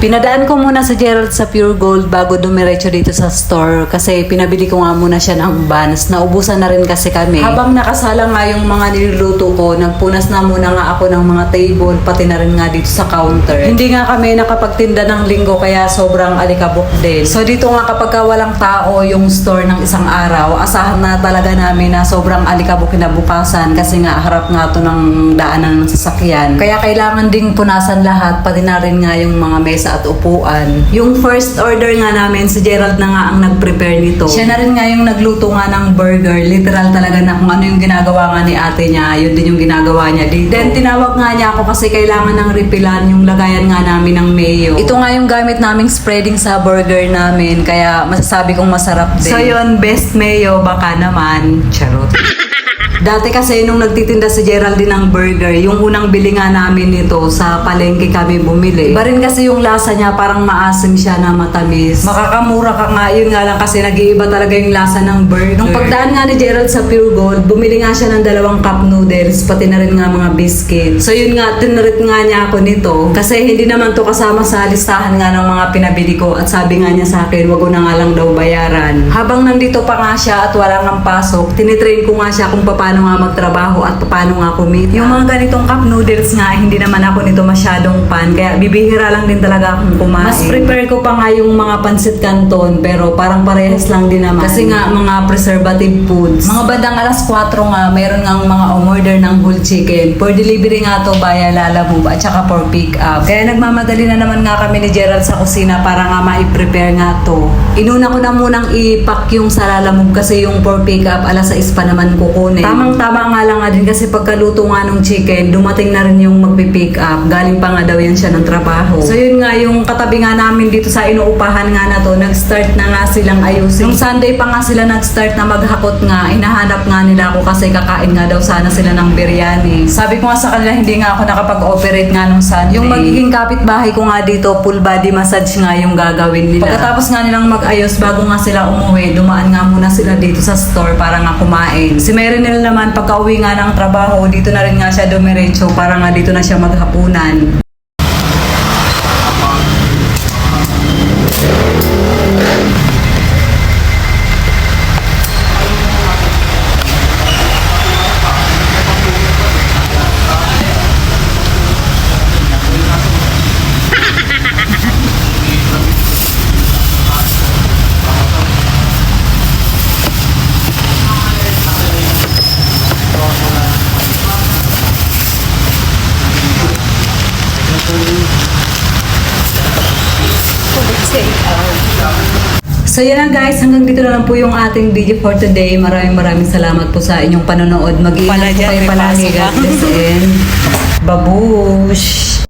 Pinadaan ko muna sa Gerald sa Pure Gold bago dumiretso dito sa store kasi pinabili ko nga muna siya ng buns. Naubusan na rin kasi kami. Habang nakasala nga yung mga niluluto ko, nagpunas na muna nga ako ng mga table pati na rin nga dito sa counter. Hindi nga kami nakapagtinda ng linggo kaya sobrang alikabok din. So dito nga kapag ka walang tao yung store ng isang araw, asahan na talaga namin na sobrang alikabok kinabukasan kasi nga harap nga to ng daanan ng sasakyan. Kaya kailangan ding punasan lahat pati na rin nga yung mga mesa at upuan. Yung first order nga namin, si Gerald na nga ang nag-prepare nito. Siya na rin nga yung nagluto nga ng burger. Literal talaga na kung ano yung ginagawa nga ni ate niya, yun din yung ginagawa niya dito. Then tinawag nga niya ako kasi kailangan ng repilan yung lagayan nga namin ng mayo. Ito nga yung gamit naming spreading sa burger namin, kaya masasabi kong masarap din. So yun, best mayo, baka naman. Charot. Dati kasi nung nagtitinda si Geraldine ng burger, yung unang bili nga namin nito sa palengke kami bumili. Iba rin kasi yung lasa niya, parang maasim siya na matamis. Makakamura ka nga, yun nga lang kasi nag-iiba talaga yung lasa ng burger. Nung pagdaan nga ni Gerald sa Pure Gold, bumili nga siya ng dalawang cup noodles, pati na rin nga mga biscuit. So yun nga, tinarit nga niya ako nito. Kasi hindi naman to kasama sa listahan nga ng mga pinabili ko. At sabi nga niya sa akin, wag ko na nga lang daw bayaran. Habang nandito pa nga siya at wala nga pasok, tinitrain ko nga siya kung paano nga magtrabaho at paano nga kumita. Yung mga ganitong cup noodles nga, hindi naman ako nito masyadong pan. Kaya bibihira lang din talaga akong kumain. Mas prepare ko pa nga yung mga pansit canton, pero parang parehas lang din naman. Kasi nga mga preservative foods. Mga bandang alas 4 nga, meron nga mga umorder ng whole chicken. For delivery nga to via Lala Move at saka for pick up. Kaya nagmamadali na naman nga kami ni Gerald sa kusina para nga ma-prepare nga to. Inuna ko na munang i-pack yung sa Lala Move kasi yung for pick up alas 6 pa naman kukunin. Tamang-tama nga lang nga din kasi pagkaluto nga ng chicken, dumating na rin yung magpipick up. Galing pa nga daw yan siya ng trabaho. So yun nga, yung katabi nga namin dito sa inuupahan nga na to, nag-start na nga silang ayusin. Nung Sunday pa nga sila nag-start na maghakot nga, inahanap nga nila ako kasi kakain nga daw sana sila ng biryani. Sabi ko nga sa kanila, hindi nga ako nakapag-operate nga nung Sunday. Yung magiging kapitbahay ko nga dito, full body massage nga yung gagawin nila. Pagkatapos nga nilang mag-ayos, bago nga sila umuwi, dumaan nga muna sila dito sa store para nga kumain. Si Mary nila naman, pagka-uwi nga ng trabaho, dito na rin nga siya dumiretso para nga dito na siya maghapunan. So yan lang guys, hanggang dito na lang po yung ating video for today. Maraming maraming salamat po sa inyong panonood. Mag-iingat po kayo palagi. God bless and babush!